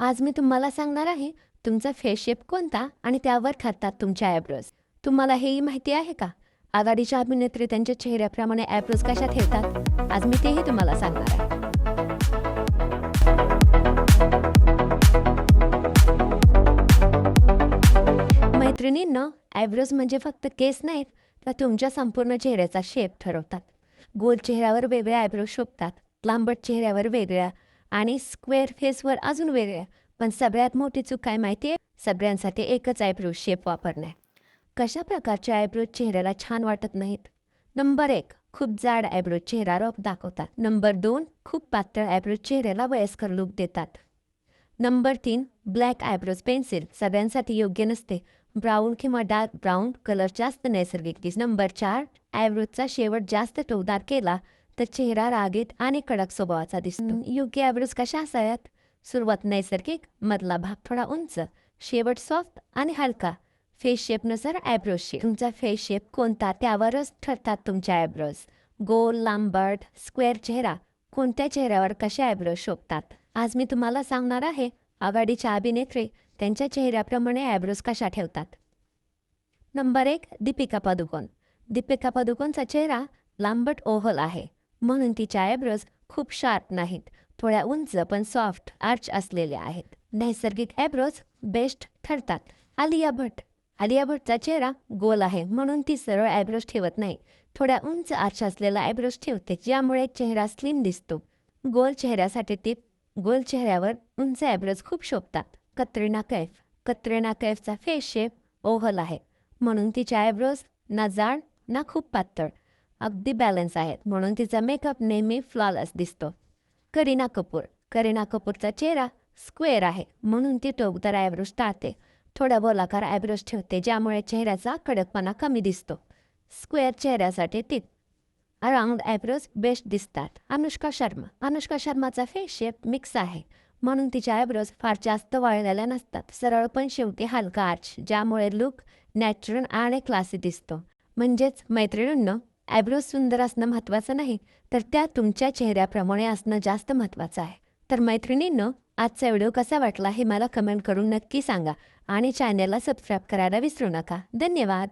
आज मी तुम्हाला सांगणार आहे तुमचा फेस शेप कोणता आणि त्यावर खातात तुमच्या ॲब्रोज तुम्हाला हेही माहिती आहे का? आघाडीच्या अभिनेत्री त्यांच्या चेहऱ्याप्रमाणे ॲब्रोज कशा ठेवतात? आज मी तेही तुम्हाला सांगणार आहे. मैत्रिणींना ॲब्रोज म्हणजे फक्त केस नाहीत तर तुमच्या संपूर्ण चेहऱ्याचा शेप ठरवतात. गोल चेहऱ्यावर वेगळ्या ॲब्रोज शोभतात लांबट चेहऱ्यावर वेगळ्या आणि स्क्वेअर फेसवर अजून वेगळ्या पण सगळ्यात मोठी चूक काय माहिती आहे सगळ्यांसाठी एकच आयब्रो शेप वापरणे. कशा प्रकारचे आयब्रो चेहऱ्याला छान वाटत नाहीत? नंबर एक खूप जाड आयब्रो चेहरा रोप दाखवतात. नंबर दोन खूप पातळ आयब्रो चेहऱ्याला वयस्कर लुक देतात. नंबर तीन ब्लॅक आयब्रोज पेन्सिल सगळ्यांसाठी योग्य नसते. ब्राऊन किंवा डार्क ब्राऊन कलर जास्त नैसर्गिक दिस. नंबर चार आयब्रोजचा शेवट जास्त टोकदार केला तर चेहरा रागीत आणि कडक स्वभावाचा दिसतो. योग्य आयब्रोज कशा असाव्यात? सुरुवात नैसर्गिक मधला भाग थोडा उंच शेवट सॉफ्ट आणि हलका. फेस शेपनुसार आयब्रोज शेप. तुमचा फेस शेप कोणता त्यावरच ठरतात तुमचे आयब्रोज गोल लांबट स्क्वेअर चेहरा कोणत्या चेहऱ्यावर कसे आयब्रोज शोभतात? आज मी तुम्हाला सांगणार आहे आघाडीच्या अभिनेत्री त्यांच्या चेहऱ्याप्रमाणे आयब्रोज कशा ठेवतात. नंबर एक दीपिका पदुकोण. दीपिका पदुकोणचा चेहरा लांबट ओहल आहे. म्हणून तिच्या आयब्रोज खूप शार्प नाहीत. थोड्या उंच पण सॉफ्ट आर्च असलेल्या आहेत. नैसर्गिक आयब्रोज बेस्ट ठरतात. आलिया भट. आलिया भटचा चेहरा गोल आहे म्हणून ती सरळ आयब्रोज ठेवत नाही. थोड्या उंच आर्च असलेला आयब्रोज ठेवते ज्यामुळे चेहरा स्लिम दिसतो. गोल चेहऱ्यासाठी ती गोल चेहऱ्यावर उंच आयब्रोज खूप शोभतात. कत्रिना कैफ. कत्रिना कैफचा फेस शेप ओव्हल आहे. म्हणून तिच्या आयब्रोज ना जाड ना खूप पातळ. अगदी बॅलन्स आहेत. म्हणून तिचा मेकअप नेहमी फ्लॉलेस दिसतो. करीना कपूर. करीना कपूरचा चेहरा स्क्वेअर आहे. म्हणून ती टोकदार आयब्रोज टाळते. थोडा गोलाकार आयब्रोज ठेवते ज्यामुळे चेहऱ्याचा कडकपणा कमी दिसतो. स्क्वेअर चेहऱ्यासाठी ती राऊंड आयब्रोज बेस्ट दिसतात. अनुष्का शर्मा. अनुष्का शर्माचा फेस शेप मिक्स आहे. म्हणून तिच्या आयब्रोज फार जास्त वाळलेल्या नसतात. सरळ पण शेवटी हलका आर्च ज्यामुळे लुक नॅचरल आणि क्लासी दिसतो. म्हणजेच मैत्रिणींनो आयब्रोज सुंदर असणं महत्त्वाचं नाही तर त्या तुमच्या चेहऱ्याप्रमाणे असणं जास्त महत्त्वाचं आहे. तर मैत्रिणींनो आजचा व्हिडिओ कसा वाटला हे मला कमेंट करून नक्की सांगा आणि चॅनलला सबस्क्राईब करायला विसरू नका. धन्यवाद!